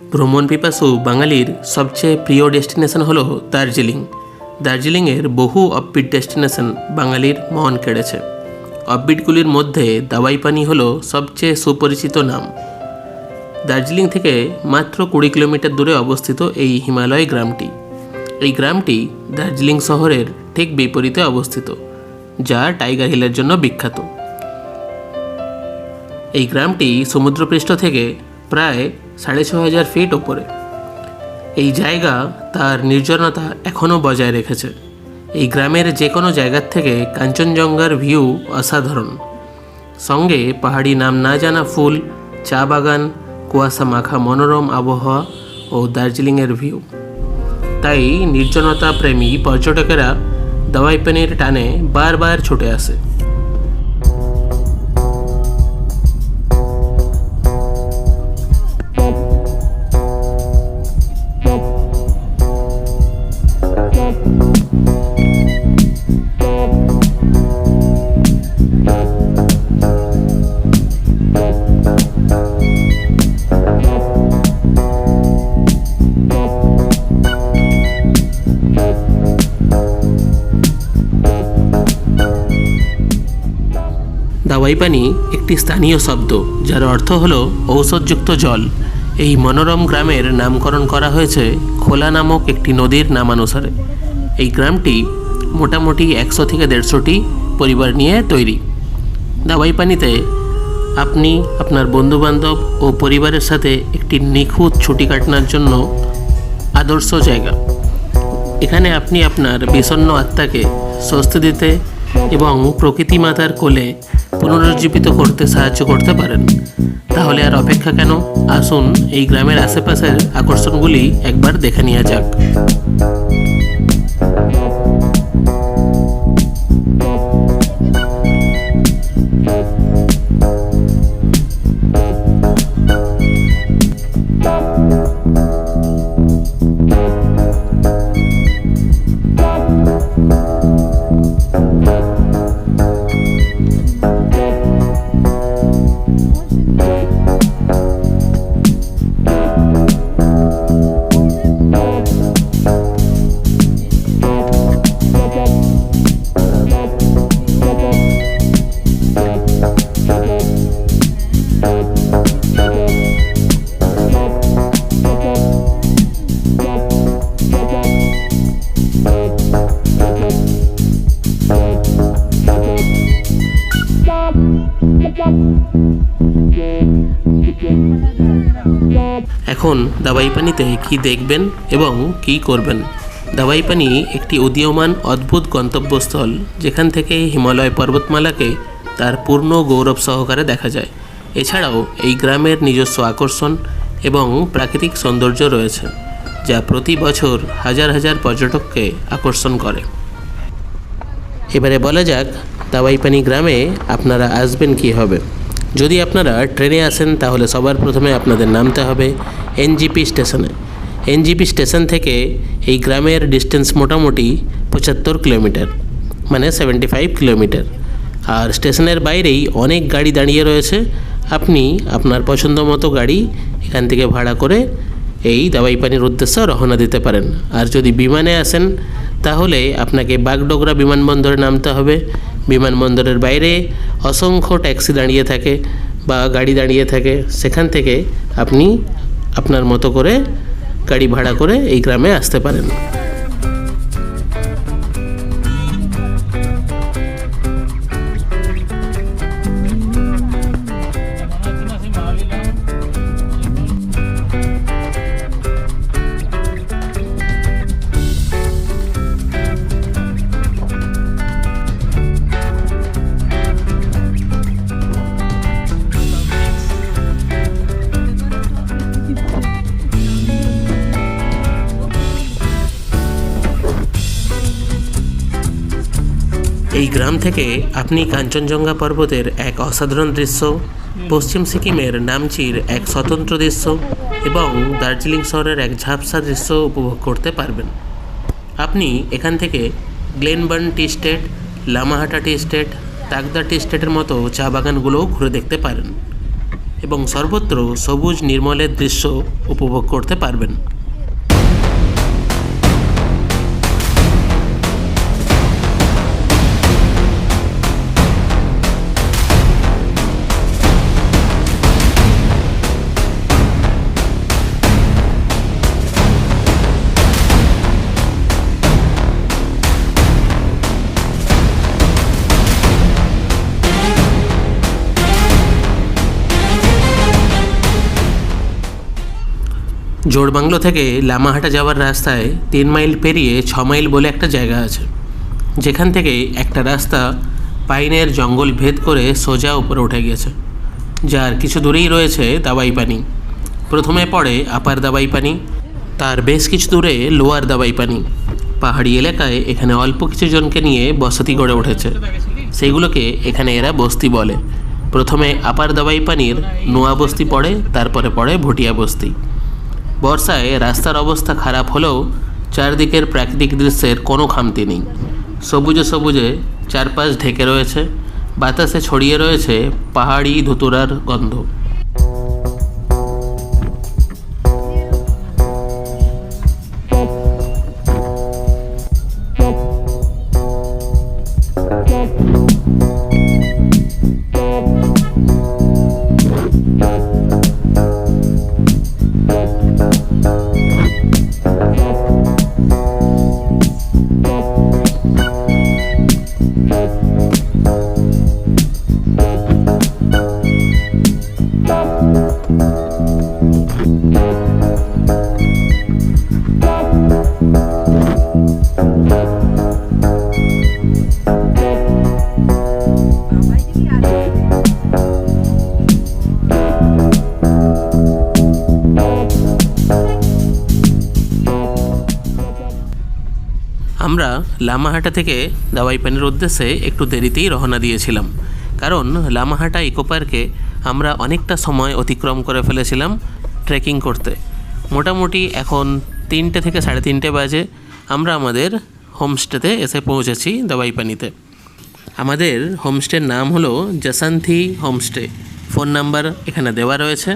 ভ্রমণ পিপাসু বাঙালির সবচেয়ে প্রিয় ডেস্টিনেশন হলো দার্জিলিং। দার্জিলিংয়ের বহু অফবিট ডেস্টিনেশন বাঙালির মন কেড়েছে। অফবিটগুলির মধ্যে দাওয়াই পানি হলো সবচেয়ে সুপরিচিত নাম। দার্জিলিং থেকে মাত্র কুড়ি কিলোমিটার দূরে অবস্থিত এই হিমালয় গ্রামটি। এই গ্রামটি দার্জিলিং শহরের ঠিক বিপরীতে অবস্থিত, যা টাইগার হিলের জন্য বিখ্যাত। এই গ্রামটি সমুদ্রপৃষ্ঠ থেকে প্রায় সাড়ে ছ হাজার ফিট ওপরে। এই জায়গা তার নির্জনতা এখনও বজায় রেখেছে। এই গ্রামের যে কোনো জায়গার থেকে কাঞ্চনজঙ্ঘার ভিউ অসাধারণ। সঙ্গে পাহাড়ি নাম না জানা ফুল, চা বাগান, কুয়াশা মাখা মনোরম আবহাওয়া ও দার্জিলিংয়ের ভিউ তাই নির্জনতা প্রেমী পর্যটকেরা দাওয়াই পানির টানে বারবার ছুটে আসে। দাওয়াই পানি একটি স্থানীয় শব্দ, যার অর্থ হল ঔষধযুক্ত জল। এই মনোরম গ্রামের নামকরণ করা হয়েছে খোলা নামক একটি নদীর নামানুসারে। এই গ্রামটি মোটামুটি একশো থেকে দেড়শোটি পরিবার নিয়ে তৈরি। দাওয়াই পানিতে আপনি, আপনার বন্ধুবান্ধব ও পরিবারের সাথে একটি নিখুঁত ছুটি কাটানোর জন্য আদর্শ জায়গা। এখানে আপনি আপনার বিষণ্ণ আত্মাকে স্বস্তি দিতে এবং প্রকৃতি মাতার কোলে পুনরুজ্জীবিত করতে সাহায্য করতে পারেন। তাহলে আর অপেক্ষা কেন? আসুন এই গ্রামের আশেপাশের আকর্ষণগুলি একবার দেখে নেওয়া যাক। এখন দাবাই পানিতে কি দেখবেন এবং কি করবেন? দাবাই পানি একটি উদীয়মান অদ্ভুত গন্তব্যস্থল, যেখান থেকে হিমালয় পর্বতমালাকে তার পূর্ণ গৌরব সহকারে দেখা যায়। এছাড়াও এই গ্রামের নিজস্ব আকর্ষণ এবং প্রাকৃতিক সৌন্দর্য রয়েছে, যা প্রতি বছর হাজার হাজার পর্যটককে আকর্ষণ করে। এবারে বলা যাক দাওয়াইপানি গ্রামে আপনারা আসবেন হবে। যদি আপনারা ট্রেনে আসেন, তাহলে সবার প্রথমে আপনাদের নামতে হবে এনজিপি স্টেশনে। এনজিপি স্টেশন থেকে এই গ্রামের ডিস্টেন্স মোটামুটি পঁচাত্তর কিলোমিটার মানে সেভেন্টি ফাইভ কিলোমিটার। আর স্টেশনের বাইরেই অনেক গাড়ি দাঁড়িয়ে রয়েছে। আপনি আপনার পছন্দ মতো গাড়ি এখান থেকে ভাড়া করে এই দাবাইপানির উদ্দেশ্যে রওনা দিতে পারেন। আর যদি বিমানে আসেন, তাহলে আপনাকে বাগডোগরা বিমানবন্দরে নামতে হবে। বিমানবন্দরের বাইরে অসংখ্য ট্যাক্সি দাঁড়িয়ে থাকে বা গাড়ি দাঁড়িয়ে থাকে। সেখান থেকে আপনি আপনার মতো করে গাড়ি ভাড়া করে এই গ্রামে আসতে পারেন। থেকে আপনি কাঞ্চনজঙ্ঘা পর্বতের এক অসাধারণ দৃশ্য, পশ্চিম সিকিমের নামচির এক স্বতন্ত্র দৃশ্য এবং দার্জিলিং শহরের এক ঝাপসা দৃশ্য উপভোগ করতে পারবেন। আপনি এখান থেকে Glenburn tea estate, Lamahatta tea estate, Takdah tea স্টেটের মতো চা বাগানগুলোও ঘুরে দেখতে পারেন এবং সর্বত্র সবুজ নির্মলের দৃশ্য উপভোগ করতে পারবেন। জোড়বাংলো থেকে লামাহাটা যাওয়ার রাস্তায় তিন মাইল পেরিয়ে ছ মাইল বলে একটা জায়গা আছে। যেখান থেকে একটা রাস্তা পাইনের জঙ্গল ভেদ করে সোজা উপরে উঠে গিয়েছে, যার কিছু দূরেই রয়েছে দাবাই পানি। প্রথমে পড়ে আপার দাবাই পানি, তার বেশ কিছু দূরে লোয়ার দাবাই পানি। পাহাড়ি এলাকায় এখানে অল্প কিছু জনকে নিয়ে বসতি গড়ে উঠেছে। সেইগুলোকে এখানে এরা বস্তি বলে। প্রথমে আপার দাবাই পানির নোয়া বস্তি পড়ে, তারপরে পড়ে ভুটিয়া বস্তি। বর্ষায় রাস্তার অবস্থা খারাপ হলেও চারদিকের প্রাকৃতিক দৃশ্যের কোনো খামতি নেই। সবুজে সবুজে চারপাশ ঢেকে রয়েছে, বাতাসে ছড়িয়ে রয়েছে পাহাড়ি ধুতুরার গন্ধ। লামাহাটা থেকে দাওয়াই পানির উদ্দেশ্যে একটু দেরিতেই রওনা দিয়েছিলাম। কারণ লামাহাটা ইকো পার্কে আমরা অনেকটা সময় অতিক্রম করে ফেলেছিলাম ট্রেকিং করতে। মোটামুটি এখন তিনটে থেকে সাড়ে তিনটে বাজে। আমরা আমাদের হোমস্টেতে এসে পৌঁছেছি দাওয়াই পানিতে। আমাদের হোমস্টের নাম হলো জাসান্থি হোমস্টে। ফোন নাম্বার এখানে দেওয়া রয়েছে।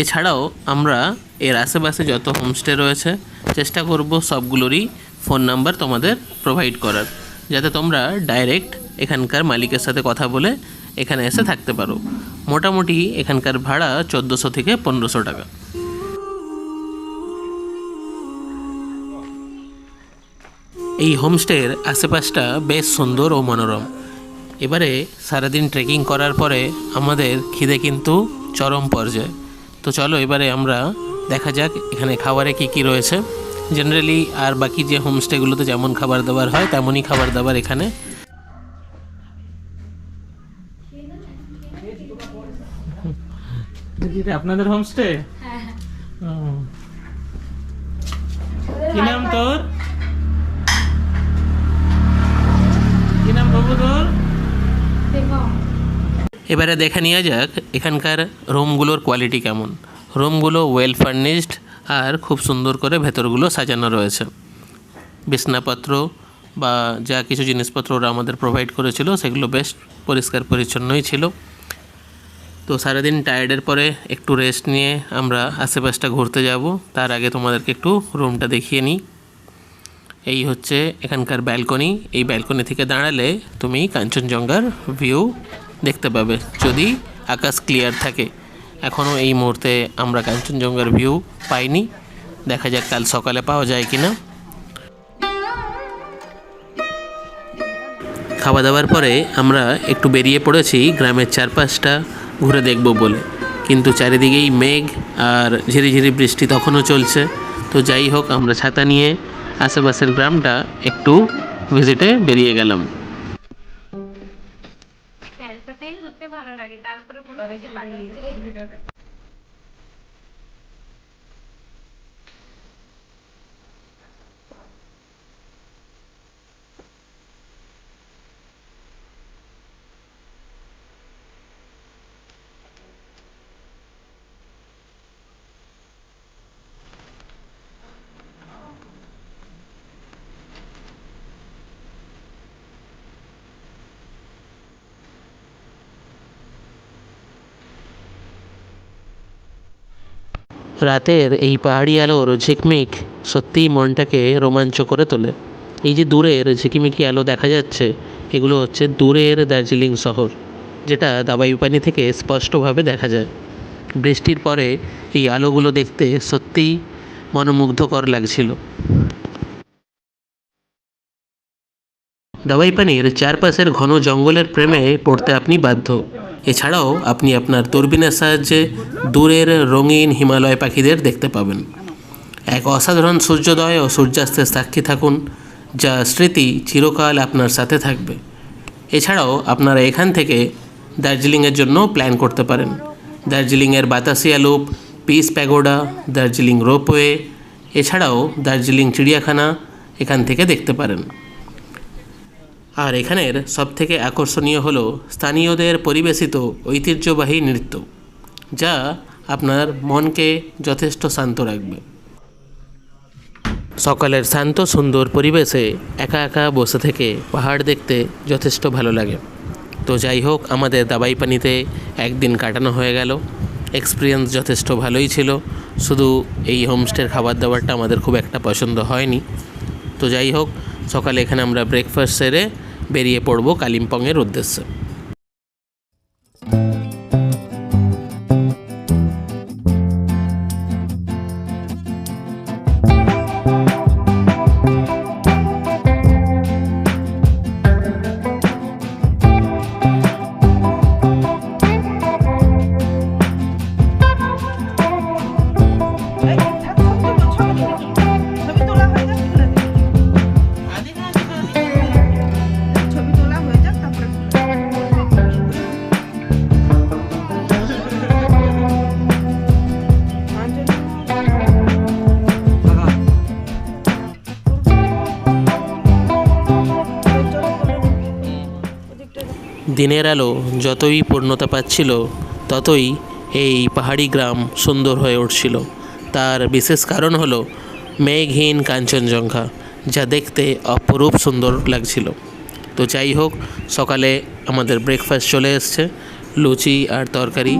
এছাড়াও আমরা এর আশেপাশে যত হোমস্টে রয়েছে, চেষ্টা করব সবগুলোরই ফোন নাম্বার তোমাদের প্রোভাইড করার, যাতে তোমরা ডাইরেক্ট এখানকার মালিকের সাথে কথা বলে এখানে এসে থাকতে পারো। মোটামুটি এখানকার ভাড়া চোদ্দোশো থেকে পনেরোশো টাকা। এই হোমস্টের আশেপাশটা বেশ সুন্দর ও মনোরম। এবারে সারাদিন ট্রেকিং করার পরে আমাদের খিদে কিন্তু চরম পর্যায়ে। তো চলো এবারে আমরা দেখা যাক এখানে খাবারে কি কি রয়েছে। জেনারেলি আর বাকি যে হোমস্টেগুলোতে যেমন খাবার দাবার হয় তেমনই খাবার দাবার এখানে। আপনাদের হোমস্টে কি নাম তোর? কি নাম বাবু তোর? এবারে দেখে নেওয়া যাক এখানকার রুমগুলোর কোয়ালিটি কেমন। রুমগুলো ওয়েল ফার্নিশড আর খুব সুন্দর করে ভেতরগুলো সাজানো রয়েছে। বিছনাপত্র বা যা কিছু জিনিসপত্র ওরা আমাদের প্রোভাইড করেছিল, সেগুলো বেশ পরিষ্কার পরিচ্ছন্নই ছিল। তো সারাদিন টায়ার্ডের পরে একটু রেস্ট নিয়ে আমরা আশেপাশটা ঘুরতে যাব। তার আগে তোমাদেরকে একটু রুমটা দেখিয়ে নিই। এই হচ্ছে এখানকার ব্যালকনি এই ব্যালকনি থেকে দাঁড়ালে তুমি কাঞ্চনজঙ্ঘার ভিউ দেখতে পাবে। যদি আকাশ ক্লিয়ার থাকে। এখনও এই মুহূর্তে আমরা কাঞ্চনজঙ্ঘার ভিউ পাইনি। দেখা যাক কাল সকালে পাওয়া যায় কি না খাওয়া দাওয়ার পরে আমরা একটু বেরিয়ে পড়েছি, গ্রামের চারপাশটা ঘুরে দেখব বলে। কিন্তু চারিদিকেই মেঘ আর ঝিরিঝিরি বৃষ্টি তখনও চলছে। তো যাই হোক, আমরা ছাতা নিয়ে আশেপাশের গ্রামটা একটু ভিজিটে বেরিয়ে গেলাম। মনে রাতের এই পাহাড়ি আলোর ঝিকমিক সত্যিই মনটাকে রোমাঞ্চ করে তোলে। এই যে দূরের ঝিকিমিকি আলো দেখা যাচ্ছে, এগুলো হচ্ছে দূরের দার্জিলিং শহর, যেটা দাবাইপানি থেকে স্পষ্টভাবে দেখা যায়। বৃষ্টির পরে এই আলোগুলো দেখতে সত্যিই মনোমুগ্ধকর লাগছিল। দাবাইপানির চারপাশের ঘন জঙ্গলের প্রেমে পড়তে আপনি বাধ্য। এছাড়াও আপনি আপনার দূরবীনের সাহায্যে দূরের রঙিন হিমালয় পাখিদের দেখতে পাবেন। এক অসাধারণ সূর্যোদয় ও সূর্যাস্তের সাক্ষী থাকুন, যা স্মৃতি চিরকাল আপনার সাথে থাকবে। এছাড়াও আপনারা এখান থেকে দার্জিলিংয়ের জন্য প্ল্যান করতে পারেন। দার্জিলিংয়ের Batasia loop, peace pagoda, Darjeeling ropeway, এছাড়াও দার্জিলিং চিড়িয়াখানা এখান থেকে দেখতে পারেন। আর এখানের সবথেকে আকর্ষণীয় হলো স্থানীয়দের পরিবেশিত ঐতিহ্যবাহী নৃত্য, যা আপনার মনকে যথেষ্ট শান্ত রাখবে। সকালের শান্ত, সুন্দর পরিবেশে একা একা বসে থেকে পাহাড় দেখতে যথেষ্ট ভালো লাগে। তো যাই হোক, আমাদের দাবাই পানিতে একদিন কাটানো হয়ে গেল। এক্সপিরিয়েন্স যথেষ্ট ভালোই ছিল। শুধু এই হোমস্টের খাবার দাবারটা আমাদের খুব একটা পছন্দ হয়নি। তো যাই হোক, সকালে এখানে আমরা ব্রেকফাস্ট সেরে বেরিয়ে পড়ব কালিম্পংয়ের উদ্দেশ্যে। দিনের আলো যতই পূর্ণতা পাচ্ছিল, ততই এই পাহাড়ি গ্রাম সুন্দর হয়ে উঠছিল। তার বিশেষ কারণ হল মেঘহীন কাঞ্চনজঙ্ঘা, যা দেখতে অপরূপ সুন্দর লাগছিল। তো যাই হোক, সকালে আমাদের ব্রেকফাস্ট চলে এসছে। লুচি আর তরকারি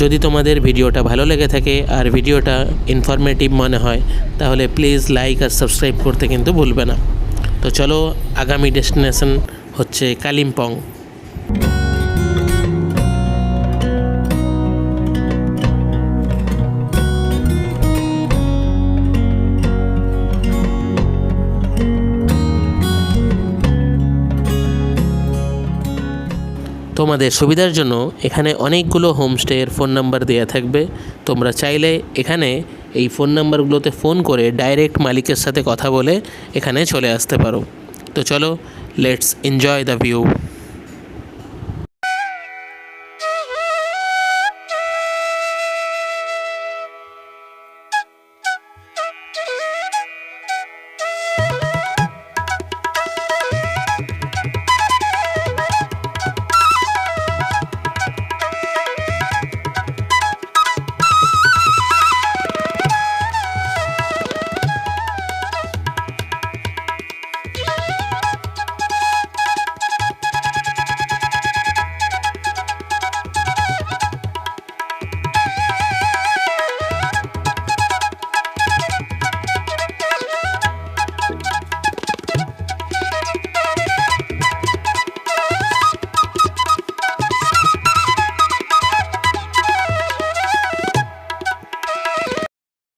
যদি তোমাদের ভিডিওটা ভালো লেগে থাকে আর ভিডিওটা ইনফরমেটিভ মনে হয়, তাহলে প্লিজ লাইক আর সাবস্ক্রাইব করতে কিন্তু ভুলবে না। তো চলো, আগামী ডেস্টিনেশন হচ্ছে কালিম্পং। তোমাদের সুবিধার জন্য এখানে অনেকগুলো হোমস্টের ফোন নাম্বার দেওয়া থাকবে। তোমরা চাইলে এখানে এই ফোন নাম্বারগুলোতে ফোন করে ডাইরেক্ট মালিকের সাথে কথা বলে এখানে চলে আসতে পারো। তো চলো লেটস এনজয় দ্য ভিউ